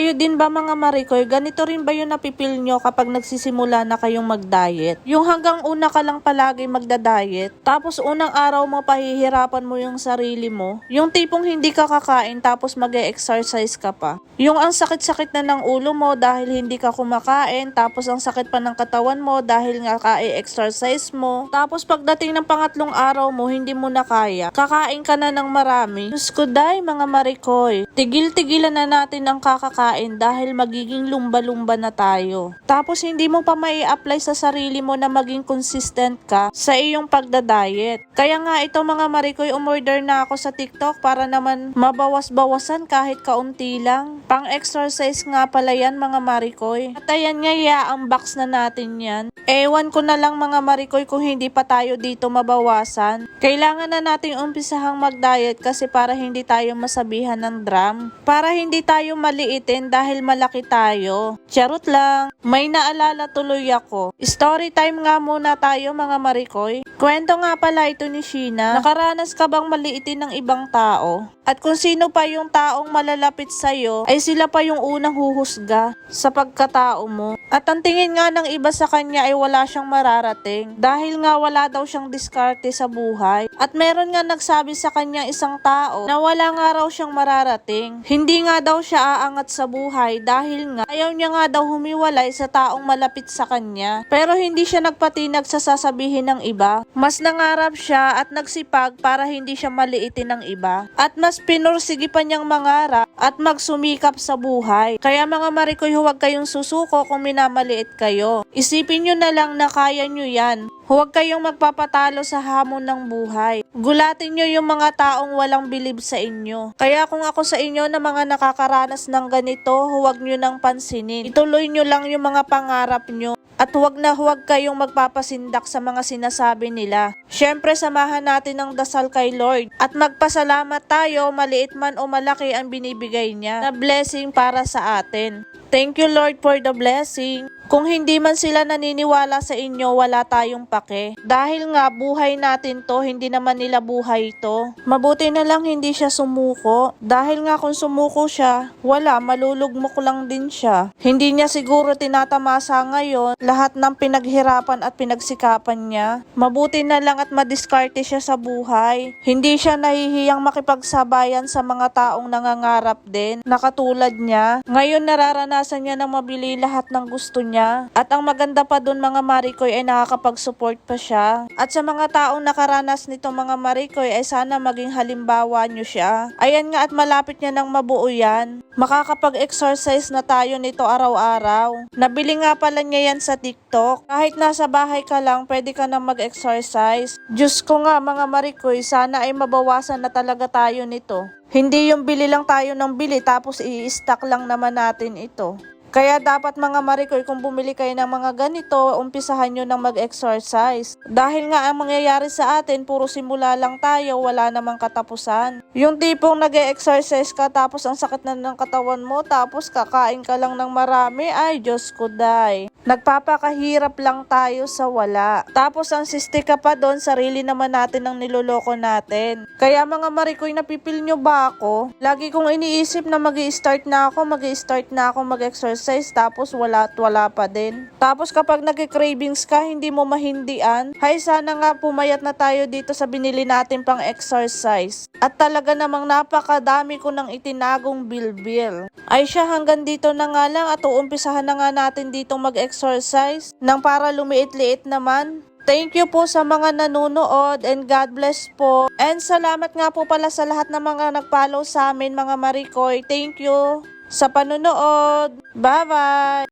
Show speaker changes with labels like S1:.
S1: Kayo din ba mga Marikoy, ganito rin ba yung napipil nyo kapag nagsisimula na kayong mag-diet? Yung hanggang una ka lang palagi magda-diet, tapos unang araw mo pahihirapan mo yung sarili mo. Yung tipong hindi ka kakain tapos mag exercise ka pa. Yung ang sakit-sakit na ng ulo mo dahil hindi ka kumakain, tapos ang sakit pa ng katawan mo dahil nga ka-exercise mo. Tapos pagdating ng pangatlong araw mo, hindi mo na kaya. Kakain ka na ng marami. Diyos ko, day, mga Marikoy. Tigil-tigilan na natin ang kakakain dahil magiging lumba-lumba na tayo. Tapos hindi mo pa mai apply sa sarili mo na maging consistent ka sa iyong pagda-diet. Kaya nga ito mga Marikoy, umorder na ako sa TikTok para naman mabawas-bawasan kahit kaunti lang. Pang-exercise nga pala yan mga Marikoy. At ayan nga, i-unbox na natin yan. Ewan ko na lang mga Marikoy kung hindi pa tayo dito mabawasan. Kailangan na nating umpisahang mag-diet kasi para hindi tayo masabihan ng drum. Para hindi tayo maliitin dahil malaki tayo. Charot lang. May naalala tuloy ako. Story time nga muna tayo mga Marikoy. Kwento nga pala ito ni Sheena. Nakaranas ka bang maliitin ng ibang tao? At kung sino pa yung taong malalapit sa'yo, ay sila pa yung unang huhusga sa pagkatao mo. At ang tingin nga ng iba sa kanya ay wala siyang mararating dahil nga wala daw siyang diskarte sa buhay. At meron nga nagsabi sa kanya isang tao na wala nga raw siyang mararating. Hindi nga daw siya aangat sa buhay dahil nga ayaw niya nga daw humiwalay sa taong malapit sa kanya. Pero hindi siya nagpatinag sa sasabihin ng iba. Mas nangarap siya at nagsipag para hindi siya maliitin ng iba. At mas pinursigi pa niyang mangarap at magsumikap sa buhay. Kaya mga Marikoy, huwag kayong susuko kung minamaliit kayo. Isipin nyo na lang na kaya nyo yan. Huwag kayong magpapatalo sa hamon ng buhay. Gulatin nyo yung mga taong walang bilib sa inyo. Kaya kung ako sa inyo na mga nakakaranas ng ganito, huwag nyo nang pansinin. Ituloy nyo lang yung mga pangarap nyo. At huwag na huwag kayong magpapasindak sa mga sinasabi nila. Siyempre, samahan natin ng dasal kay Lord. At magpasalamat tayo, maliit man o malaki ang binibigay niya na blessing para sa atin. Thank you Lord for the blessing. Kung hindi man sila naniniwala sa inyo, wala tayong pake. Dahil nga buhay natin to, hindi naman nila buhay to. Mabuti na lang hindi siya sumuko. Dahil nga kung sumuko siya, wala, malulugmok lang din siya. Hindi niya siguro tinatamasa ngayon lahat ng pinaghirapan at pinagsikapan niya. Mabuti na lang at madiskarte siya sa buhay. Hindi siya nahihiyang makipagsabayan sa mga taong nangangarap din, na katulad niya. Ngayon nararanasan niya na mabili lahat ng gusto niya. At ang maganda pa dun mga Marikoy ay nakakapag-support pa siya. At sa mga taong nakaranas nito mga Marikoy ay sana maging halimbawa niyo siya. Ayan nga at malapit niya nang mabuo yan. Makakapag-exercise na tayo nito araw-araw. Nabili nga pala niya yan sa TikTok. Kahit nasa bahay ka lang, pwede ka na mag-exercise. Diyos ko nga mga Marikoy, sana ay mabawasan na talaga tayo nito. Hindi yung bili lang tayo ng bili tapos i-stock lang naman natin ito. Kaya dapat mga Marikoy, kung bumili kayo ng mga ganito, umpisahan nyo ng mag-exercise. Dahil nga ang mangyayari sa atin, puro simula lang tayo, wala namang katapusan. Yung tipong nag exercise ka, tapos ang sakit na ng katawan mo, tapos kakain ka lang ng marami, ay Diyos ko day. Nagpapakahirap lang tayo sa wala. Tapos ang siste ka pa doon, sarili naman natin ang niloloko natin. Kaya mga Marikoy, napipil nyo ba ako? Lagi kong iniisip na mag start na ako, mag start na ako mag-exercise, tapos wala at wala pa din. Tapos kapag nagki-cravings ka, hindi mo mahindian. Hay, sana nga pumayat na tayo dito sa binili natin pang exercise. At talaga namang napakadami ko ng itinagong bilbil. Ay siya, hanggang dito na nga lang at uumpisahan na nga natin ditong mag-exercise nang para lumiit-liit naman. Thank you po sa mga nanonood and God bless po. And salamat nga po pala sa lahat ng mga nag-follow sa amin mga Marikoy. Thank you sa panonood. Bye-bye!